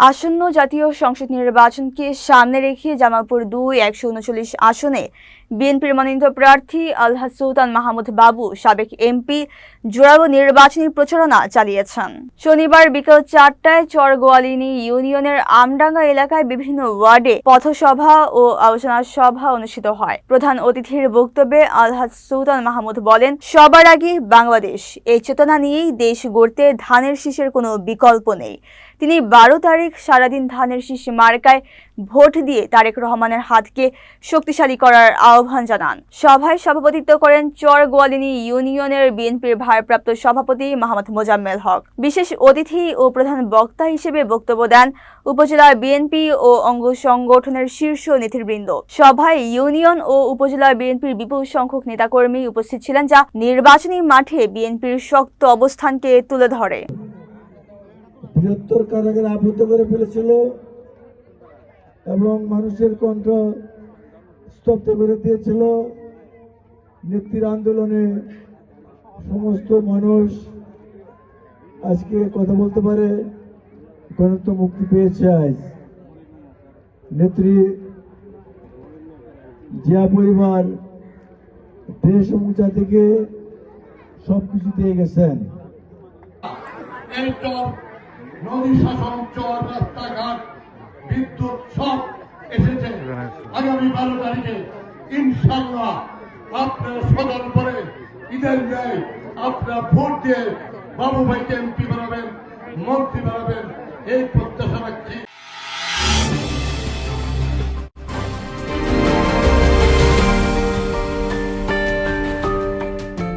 আসন্ন জাতীয় সংসদ নির্বাচনকে সামনে রেখে জামালপুর দুই একশো উনচল্লিশ আসনে বিএনপির মনোনীত প্রার্থী আলহাজ সুলতান মাহমুদ বাবু, সাবেক এমপি, জোরালো নির্বাচনী প্রচারণা চালিয়েছেন। শনিবার বিকেল চারটায় চরগোয়ালিনী ইউনিয়নের আমডাঙ্গা এলাকায় বিভিন্ন ওয়ার্ডে পথসভা ও আলোচনা সভা অনুষ্ঠিত হয়। প্রধান অতিথির বক্তব্যে আলহাজ সুলতান মাহমুদ বলেন, সবার আগে বাংলাদেশ, এই চেতনা নিয়েই দেশ গড়তে ধানের শীষের কোনো বিকল্প নেই। তিনি বারো তারিখ সারাদিন ধানের শীষ মার্কায় ভোট দিয়ে তারেক রহমানের হাতকে শক্তিশালী করার আহ্বান জানান। সভায় সভাপতিত্ব করেন চর গোয়ালিনী ইউনিয়নের বিএনপির ভারপ্রাপ্ত সভাপতি মোহাম্মদ মোজাম্মেল হক। বিশেষ অতিথি ও প্রধান বক্তা হিসেবে বক্তব্য দেন উপজেলা বিএনপি ও অঙ্গ সংগঠনের শীর্ষ নেতৃবৃন্দ। সভায় ইউনিয়ন ও উপজেলা বিএনপির বিপুল সংখ্যক নেতাকর্মী উপস্থিত ছিলেন যা নির্বাচনী মাঠে বিএনপির শক্ত অবস্থানকে তুলে ধরে। বৃহত্তর কারাগারে আবদ্ধ করে ফেলেছিল এবং মানুষের কণ্ঠ স্তব্ধ করে দিয়েছিল। নেত্রীর আন্দোলনে সমস্ত মানুষ আজকে কথা বলতে পারে। গণত্ব মুক্তি পেয়েছে আজ। নেত্রী জিয়া পরিবার দেশ এবং জাতিকে সব কিছু দিয়ে গেছেন। নদী শাসন চর রাস্তাঘাট, বিদ্যুৎ সব এসেছে। আগামী বারো তারিখে ইনশাল্লাহ আপনারা সদর করে ঈদের ন্যায় আপনারা ভোট দিয়ে বাবু ভাইকে এমপি বানাবেন, মন্ত্রী বানাবেন, এই প্রত্যাশা রাখছি।